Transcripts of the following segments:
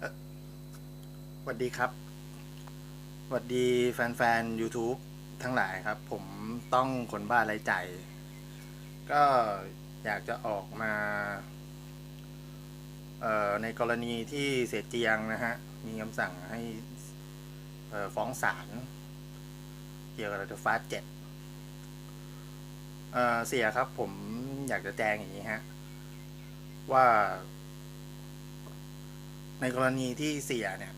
สวัสดีครับสวัสดีแฟนๆ YouTube ทั้งหลายครับ ผมต้องคนบ้าไรใจ ก็อยากจะออกมา เอ่อในกรณีที่เสียเจียงนะฮะ มีคำสั่งให้ฟ้องศาลเกี่ยวกับรถฟาเจ็ดเอ่อเสียครับผมอยากจะแจ้งอย่างนี้ฮะ ว่า ในกรณีที่เสียเนี่ย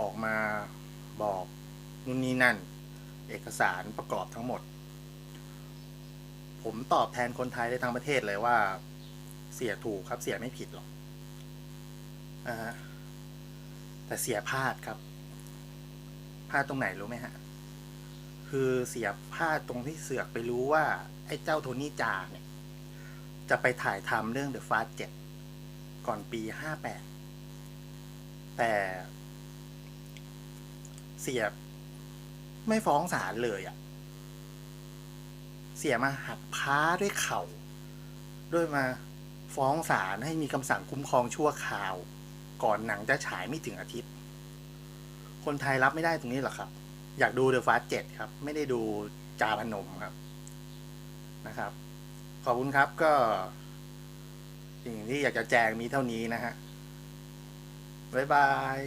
ออกมาบอกนู่นนี่นั่น เอกสารประกอบทั้งหมด ผมตอบแทนคนไทยได้ทั้งประเทศเลยว่า เสียถูกครับเสียไม่ผิดหรอกอ่าฮะแต่เสียพลาดครับพลาดตรงไหนรู้ไหมฮะ คือเสียพลาดตรงที่เสือกไปรู้ว่า ไอ้เจ้าโทนี่จาเนี่ย จะไปถ่ายทำเรื่อง The Fast 7 ก่อนปี 58 แต่ เสียไม่ฟ้องศาลเลยอะ่ะ เสียมาหักพ้าด้วยเข่า ด้วยมาฟ้องศาลให้มีคำสั่งคุ้มครองชั่วคราว ก่อนหนังจะฉายไม่ถึงอาทิตย์ คนไทยรับไม่ได้ตรงนี้หรอครับ อยากดู The Fast 7ครับ ไม่ได้ดูจาพนมครับนะครับ ขอบคุณครับก็ สิ่งที่อยากจะแจ้งมีเท่านี้นะฮะ บ๊ายบาย